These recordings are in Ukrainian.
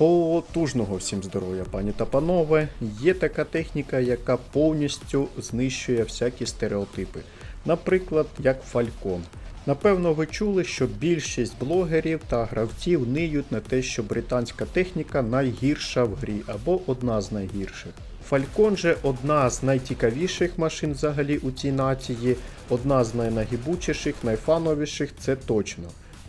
Потужного всім здоров'я, пані та панове. Є така техніка, яка повністю знищує всякі стереотипи. Наприклад, як Falcon. Напевно, ви чули, що більшість блогерів та гравців ниють на те, що британська техніка найгірша в грі або одна з найгірших. Falcon же одна з найцікавіших машин взагалі у цій нації, одна з найнагибучіших, найфановіших, це точно.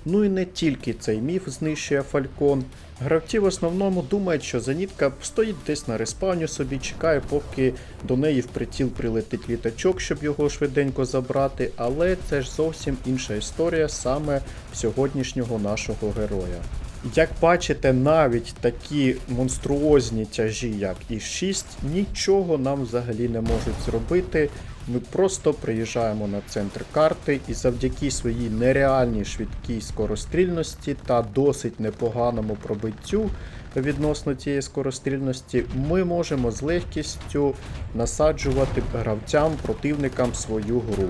Ну і не тільки цей міф знищує Фалькон. Гравці в основному думають, що зенітка стоїть десь на респауні собі, чекає, поки до неї в приціл прилетить літачок, щоб його швиденько забрати, але це ж зовсім інша історія саме сьогоднішнього нашого героя. Як бачите, навіть такі монструозні тяжі, як і 6, нічого нам взагалі не можуть зробити. Ми просто приїжджаємо на центр карти і завдяки своїй нереальній швидкій скорострільності та досить непоганому пробиттю відносно цієї скорострільності, ми можемо з легкістю насаджувати гравцям, противникам свою гру.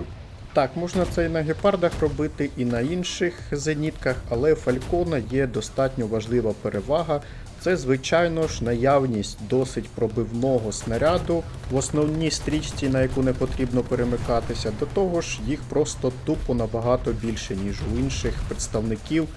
Так, можна це і на гепардах робити, і на інших зенітках, але Фалькона є достатньо важлива перевага. Це, звичайно ж, наявність досить пробивного снаряду в основній стрічці, на яку не потрібно перемикатися. До того ж, їх просто тупо набагато більше, ніж у інших представників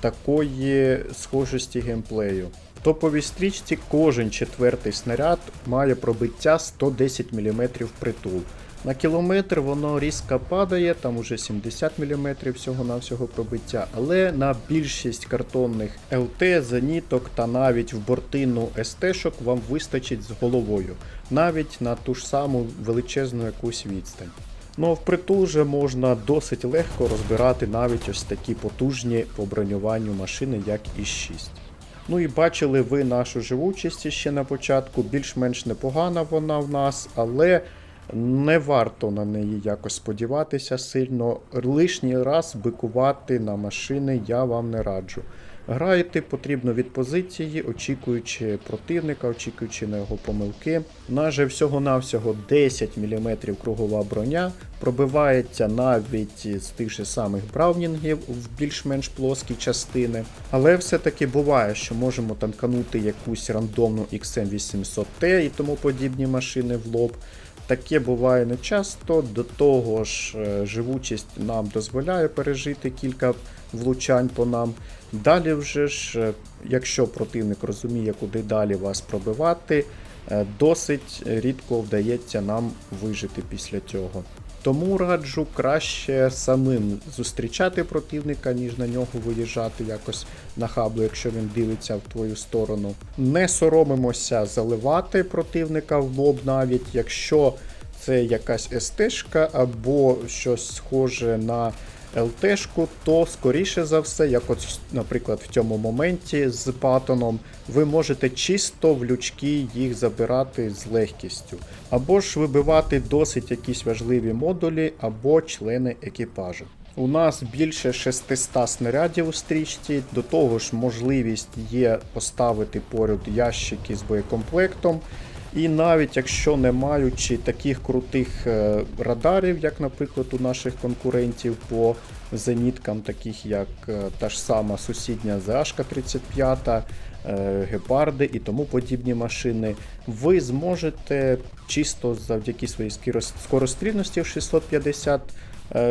такої схожості геймплею. В топовій стрічці кожен четвертий снаряд має пробиття 110 мм притул. На кілометр воно різко падає, там уже 70 мм всього-навсього пробиття, але на більшість картонних ЛТ, зеніток та навіть в бортину СТ-шок вам вистачить з головою, навіть на ту ж саму величезну якусь відстань. Ну а впритул же можна досить легко розбирати навіть ось такі потужні по бронюванню машини, як і 6. Ну і бачили ви нашу живучість ще на початку, більш-менш непогана вона в нас, але не варто на неї якось сподіватися сильно. Лишній раз бикувати на машини я вам не раджу. Граєте потрібно від позиції, очікуючи противника, очікуючи на його помилки. Наже всього-навсього 10 мм кругова броня, пробивається навіть з тих же самих бравнінгів в більш-менш плоскі частини. Але все-таки буває, що можемо танканути якусь рандомну XM800T і тому подібні машини в лоб. Таке буває не часто, до того ж, е, живучість нам дозволяє пережити кілька влучань по нам. Далі вже ж, е, якщо противник розуміє, куди далі вас пробивати, е, досить рідко вдається нам вижити після цього. Тому раджу краще самим зустрічати противника, ніж на нього виїжджати якось на хаблу, якщо він дивиться в твою сторону. Не соромимося заливати противника в лоб, навіть якщо це якась СТ-шка або щось схоже на ЛТшку, то скоріше за все, як от, наприклад, в цьому моменті з патоном, ви можете чисто в лючки їх забирати з легкістю. Або ж вибивати досить якісь важливі модулі, або члени екіпажу. У нас більше 600 снарядів у стрічці, до того ж можливість є поставити поряд ящики з боєкомплектом. І навіть якщо не маючи таких крутих е, радарів, як, наприклад, у наших конкурентів по зеніткам, таких як е, та ж сама сусідня ЗАшка 35, е, гепарди і тому подібні машини, ви зможете чисто завдяки своїй скорострільності в 650 е,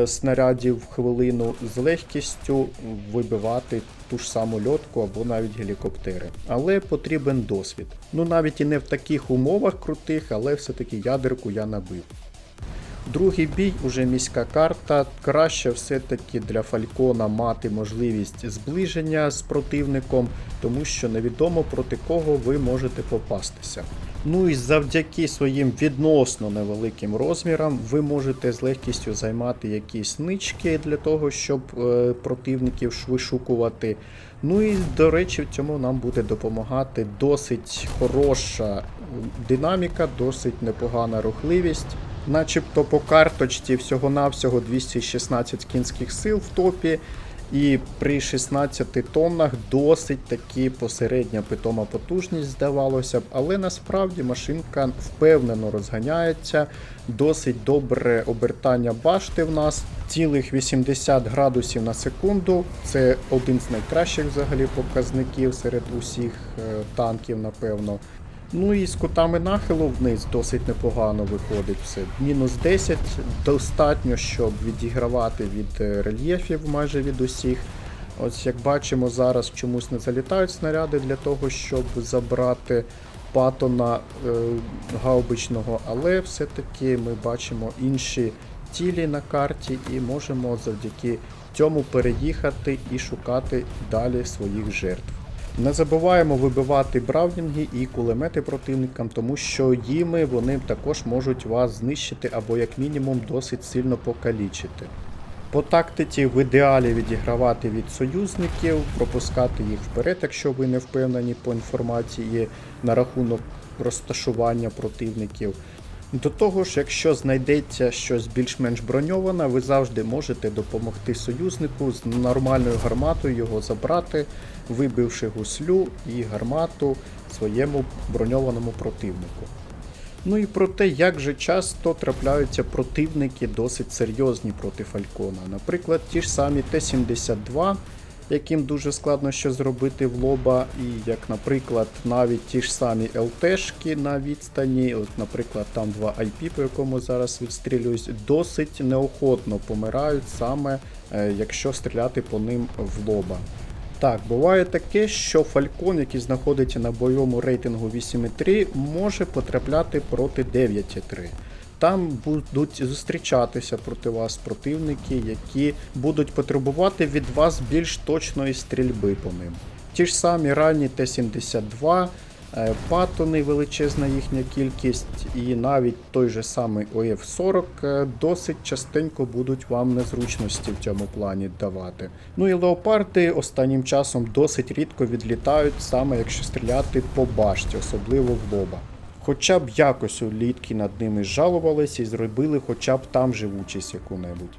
снарядів в хвилину з легкістю вибивати ту ж саму льотку або навіть гелікоптери. Але потрібен досвід. Ну навіть і не в таких умовах крутих, але все-таки ядерку я набив. Другий бій, уже міська карта. Краще все-таки для Фалькона мати можливість зближення з противником, тому що невідомо проти кого ви можете попастися. Ну і завдяки своїм відносно невеликим розмірам ви можете з легкістю займати якісь нички для того, щоб е, противників вишукувати. Ну і до речі, в цьому нам буде допомагати досить хороша динаміка, досить непогана рухливість. Начебто по карточці всього-навсього 216 кінських сил в топі. І при 16 тоннах досить таки посередня питома потужність, здавалося б, але насправді машинка впевнено розганяється, досить добре обертання башти в нас. цілих 80 градусів на секунду. Це один з найкращих взагалі показників серед усіх е, танків, напевно. Ну і з кутами нахилу вниз досить непогано виходить все. Мінус 10 достатньо, щоб відігравати від е, рельєфів майже від усіх. Ось як бачимо, зараз чомусь не залітають снаряди для того, щоб забрати патона е, гаубичного, але все-таки ми бачимо інші цілі на карті і можемо завдяки цьому переїхати і шукати далі своїх жертв. Не забуваємо вибивати браунінги і кулемети противникам, тому що їми вони також можуть вас знищити або як мінімум досить сильно покалічити. По тактиці в ідеалі відігравати від союзників, пропускати їх вперед, якщо ви не впевнені по інформації на рахунок розташування противників. До того ж, якщо знайдеться щось більш-менш броньоване, ви завжди можете допомогти союзнику з нормальною гарматою його забрати, вибивши гуслю і гармату своєму броньованому противнику. Ну і про те, як же часто трапляються противники досить серйозні проти Фалькона. Наприклад, ті ж самі Т-72, яким дуже складно що зробити в лоба, і як, наприклад, навіть ті ж самі ЛТшки на відстані, от, наприклад, там два IP, по якому зараз відстрілююсь, досить неохотно помирають саме е, якщо стріляти по ним в лоба. Так, буває таке, що Фалькон, який знаходиться на бойовому рейтингу 8.3, може потрапляти проти 9.3. Там будуть зустрічатися проти вас противники, які будуть потребувати від вас більш точної стрільби по ним. Ті ж самі ранні Т-72, е, патони, величезна їхня кількість, і навіть той же самий ОФ-40 е, досить частенько будуть вам незручності в цьому плані давати. Ну і леопарди останнім часом досить рідко відлітають, саме якщо стріляти по башті, особливо в лоба. Хоча б якось улітки над ними жалувалися і зробили хоча б там живучість яку-небудь.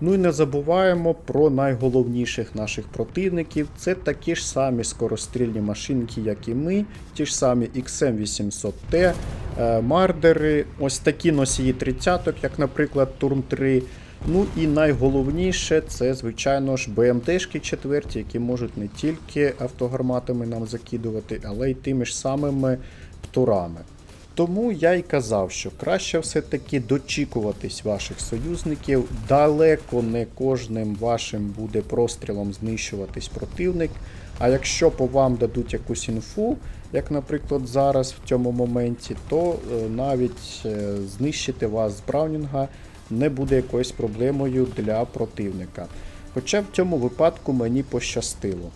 Ну і не забуваємо про найголовніших наших противників. Це такі ж самі скорострільні машинки, як і ми, ті ж самі XM800T, е, мардери, ось такі носії 30-ок, як, наприклад, Турм 3. Ну і найголовніше це, звичайно ж, БМДшки четверті, які можуть не тільки автогарматами нам закидувати, але й тими ж самими птурами. Тому я й казав, що краще все-таки дочікуватись ваших союзників. Далеко не кожним вашим буде прострілом знищуватись противник. А якщо по вам дадуть якусь інфу, як, наприклад, зараз в цьому моменті, то е, навіть е, знищити вас з Браунінга не буде якоюсь проблемою для противника. Хоча в цьому випадку мені пощастило.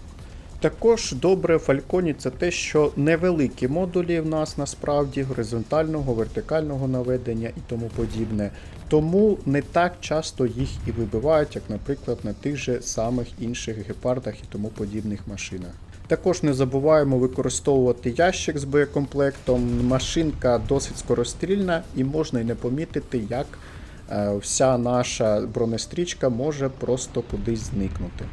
Також добре в Фальконі це те, що невеликі модулі в нас насправді горизонтального, вертикального наведення і тому подібне. Тому не так часто їх і вибивають, як, наприклад, на тих же самих інших гепардах і тому подібних машинах. Також не забуваємо використовувати ящик з боєкомплектом. Машинка досить скорострільна і можна й не помітити, як е, вся наша бронестрічка може просто кудись зникнути.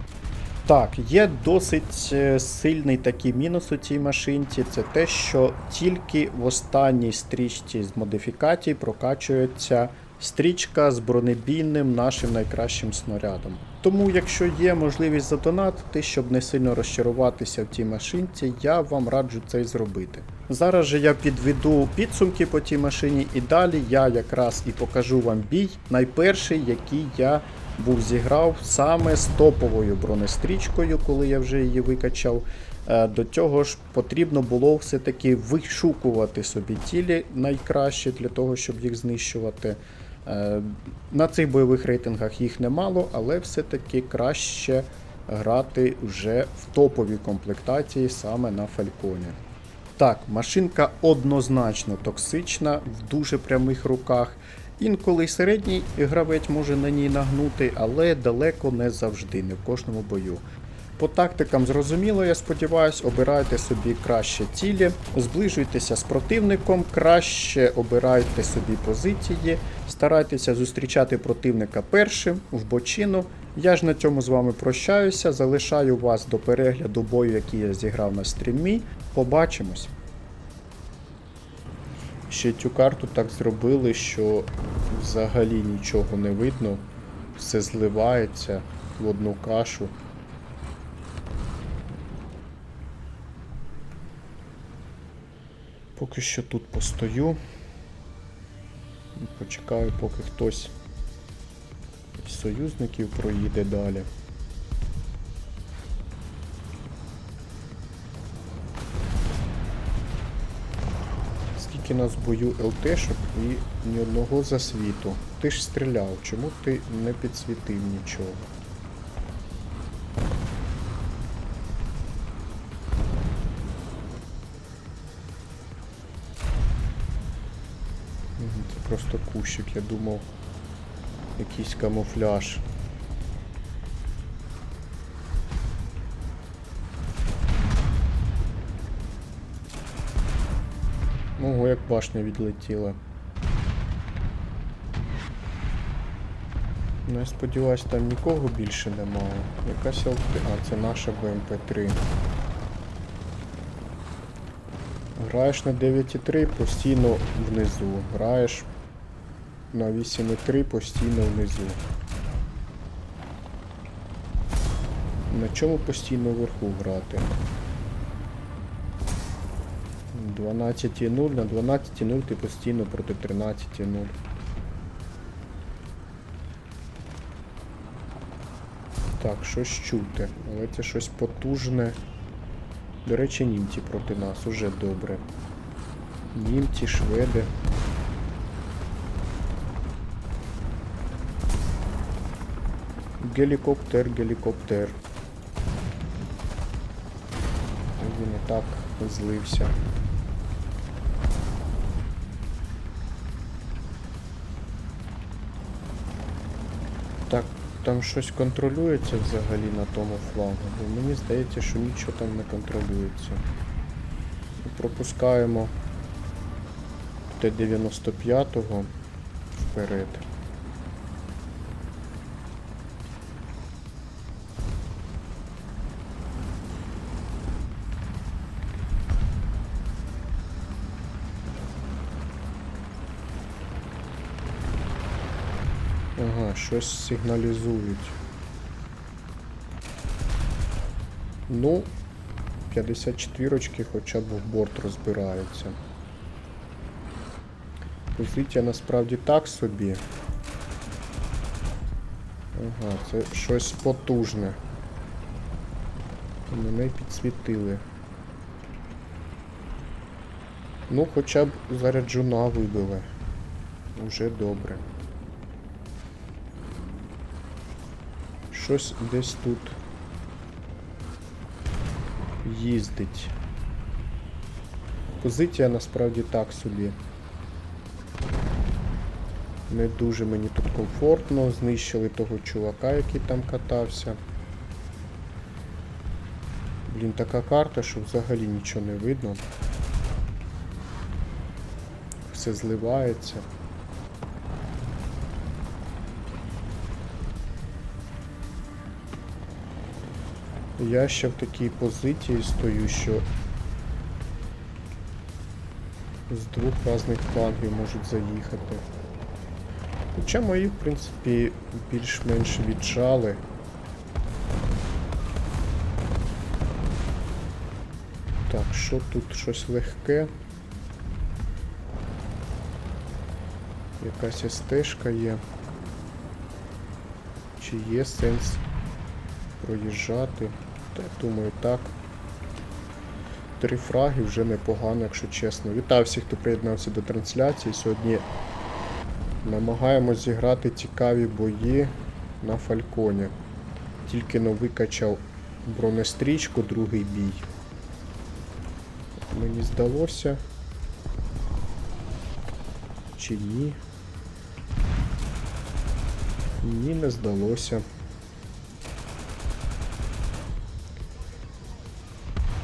Так, є досить е, сильний такий мінус у цій машинці. Це те, що тільки в останній стрічці з модифікацій прокачується стрічка з бронебійним нашим найкращим снарядом. Тому, якщо є можливість задонатити, щоб не сильно розчаруватися в цій машинці, я вам раджу це зробити. Зараз же я підведу підсумки по цій машині, і далі я якраз і покажу вам бій, найперший, який я був зіграв саме з топовою бронестрічкою, коли я вже її викачав. Е, До цього ж потрібно було все-таки вишукувати собі тілі найкраще для того, щоб їх знищувати. Е, На цих бойових рейтингах їх немало, але все-таки краще грати вже в топовій комплектації саме на Фальконі. Так, машинка однозначно токсична, в дуже прямих руках. Інколи середній гравець може на ній нагнути, але далеко не завжди, не в кожному бою. По тактикам зрозуміло, я сподіваюся, обирайте собі краще цілі, зближуйтеся з противником, краще обирайте собі позиції, старайтеся зустрічати противника першим в бочину. Я ж на цьому з вами прощаюся, залишаю вас до перегляду бою, який я зіграв на стрімі. Побачимось! Ще цю карту так зробили, що взагалі нічого не видно. все зливається в одну кашу. Поки що тут постою. І Почекаю, поки хтось з союзників проїде далі. Скільки нас в бою ЛТшок і ні одного засвіту. Ти ж стріляв, чому ти не підсвітив нічого? Це просто кущик, я думав. Якийсь камуфляж. Ого, як башня відлетіла. Ну, я сподіваюсь, там нікого більше немає. Якась ЛТ. А, це наша БМП-3. Граєш на 9,3 постійно внизу. Граєш на 8,3 постійно внизу. На чому постійно вверху грати? 12,0 на 12,0 ти постійно проти 13,0. Так, щось чути, але це щось потужне. До речі, німці проти нас уже добре. Німці, шведи. Гелікоптер, гелікоптер. Він і так злився. Там щось контролюється взагалі на тому флангу, бо мені здається, що нічого там не контролюється. Пропускаємо Т-95 вперед. Ага, щось сигналізують. Ну, 54 хоча б в борт розбираються. Позиція насправді так собі. Ага, це щось потужне. Мене підсвітили. Ну, хоча б заряджуна вибили. Уже добре. Щось десь тут їздить. Позиція насправді так собі. Не дуже мені тут комфортно. Знищили того чувака, який там катався. Блін, така карта, що взагалі нічого не видно. Все зливається. Я ще в такій позиції стою, що з двох різних флангів можуть заїхати. Хоча мої, в принципі, більш-менш віджали. Так, що тут щось легке? Якась стежка є. Чи є сенс проїжджати? Та я думаю, так. Три фраги вже непогано, якщо чесно. Вітаю всіх, хто приєднався до трансляції. Сьогодні намагаємось зіграти цікаві бої на Фальконі. Тільки но викачав бронестрічку, другий бій. Мені здалося. Чи ні? Ні, не здалося.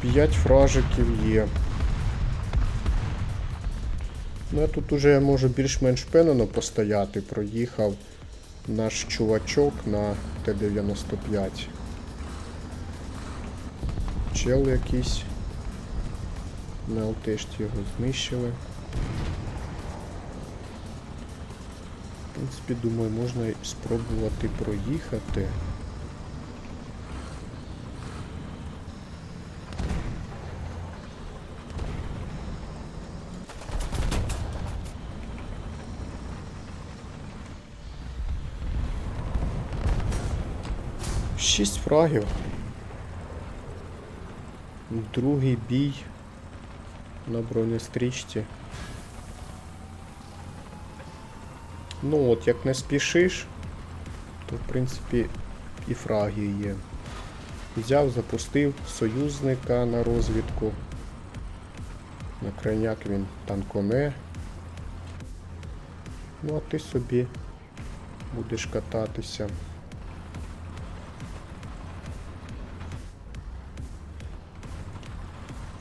П'ять фражиків є. Ну, я тут уже можу більш-менш впевнено постояти. Проїхав наш чувачок на Т-95. Чел якийсь. На ЛТшті його знищили. В принципі, думаю, можна спробувати проїхати. Шість фрагів. Другий бій на бронестрічці. Ну от, як не спішиш, то в принципі і фраги є. Взяв, запустив союзника на розвідку. На крайняк він танконе. Ну а ти собі будеш кататися.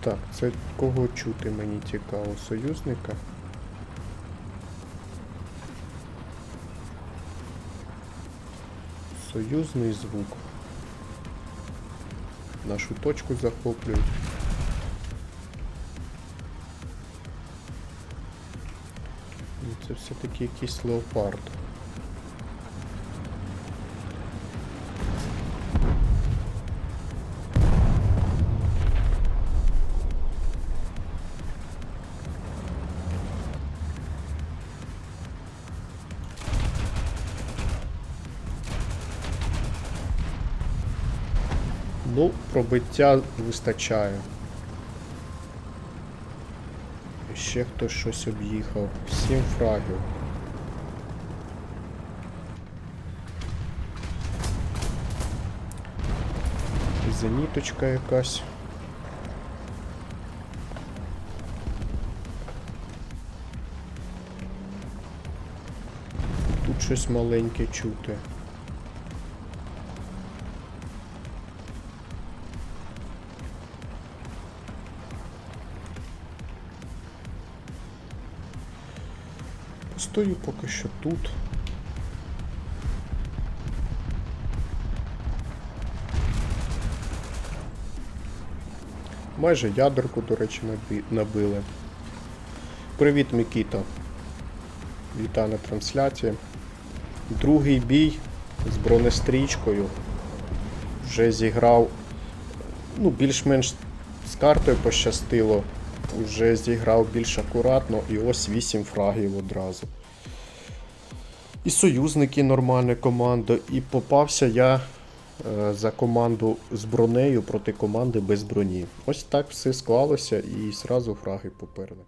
Так, це кого чути мені цікаво? Союзника? Союзний звук. Нашу точку захоплюють. Це все-таки якийсь леопард. Пробиття вистачає. Ще хтось щось об'їхав. Сім фрагів. Зеніточка якась. Тут щось маленьке чути. Постою поки що тут. Майже ядерку, до речі, набили. Привіт, Микіта. Вітаю на трансляції. Другий бій з бронестрічкою. Вже зіграв. Ну, більш-менш з картою пощастило. Вже зіграв більш акуратно і ось 8 фрагів одразу. І союзники нормальна команда. І попався я е, за команду з бронею проти команди без броні. Ось так все склалося і зразу фраги поперли.